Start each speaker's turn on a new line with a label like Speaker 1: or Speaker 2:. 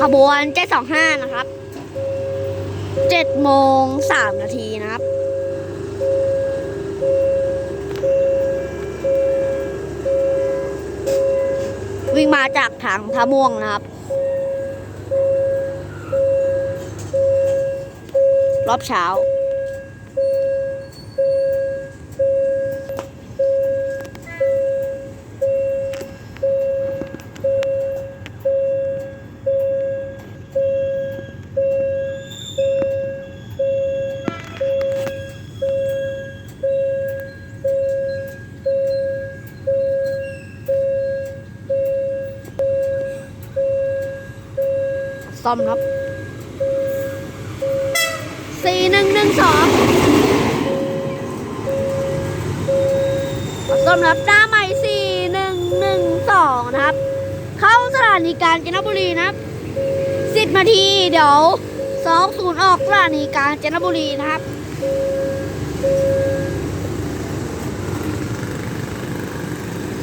Speaker 1: ขบวนเจ็ดสองห้านะครับเจ็ดโมงสามนาทีนะครับ วิ่งมาจากทางท่าม่วงนะครับ รอบเช้า ซ่อมครับสี่หนึ่งหนึ่งสองซ่อมครับหน้าใหม่สี่หนึ่งหนึ่งสองนะครับ เข้าสถานีกาญจนบุรีนะครับสิบนาทีเดี๋ยวสองศูนย์ออกสถานีกาญจนบุรีนะครับ